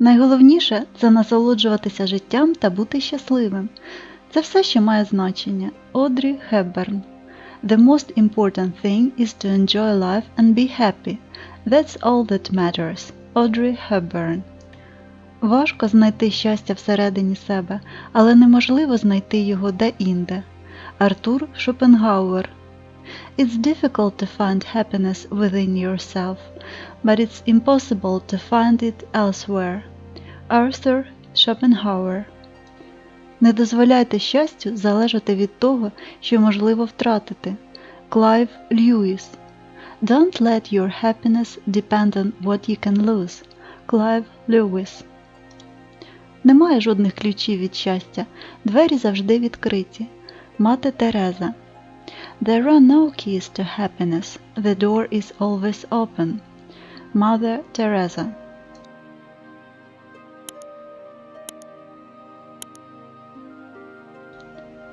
Найголовніше це насолоджуватися життям та бути щасливим. Це все, що має значення. Одрі Хепберн. The most important thing is to enjoy life and be happy. That's all that matters. Одрі Хепберн. Важко знайти щастя всередині себе, але неможливо знайти його де-інде. Артур Шопенгауер. It's difficult to find happiness within yourself, but it's impossible to find it elsewhere. Arthur Шопенгауер. Не дозволяйте щастю залежати від того, що можливо втратити. Клайв Льюіс. Don't let your happiness depend on what you can lose. Клайв Льюіс. Немає жодних ключів від щастя. Двері завжди відкриті. Мати Тереза. There are no keys to happiness. The door is always open. Mother Teresa.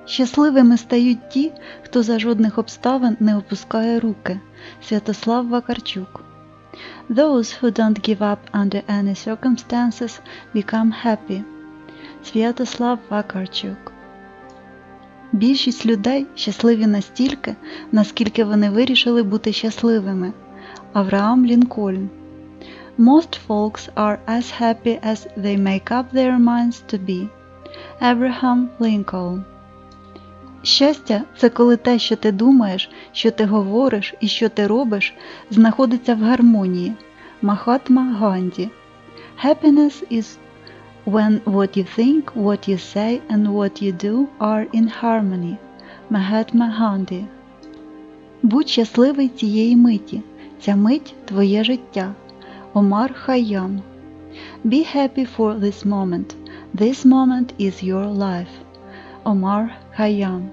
Щасливими стають ті, хто за жодних обставин не опускає руки. Святослав Вакарчук. Those who don't give up under any circumstances become happy. Святослав Вакарчук. Більшість людей щасливі настільки, наскільки вони вирішили бути щасливими. Авраам Лінкольн. Most folks are as happy as they make up their minds to be. Abraham Lincoln. Щастя це коли те, що ти думаєш, що ти говориш і що ти робиш, знаходиться в гармонії. Махатма Ганді. Happiness is when what you think, what you say and what you do are in harmony. Махатма Ганді. Будь щасливий цієї миті. Ця мить твоє життя. Омар Хайям. Be happy for this moment. This moment is your life. Omar Khayyam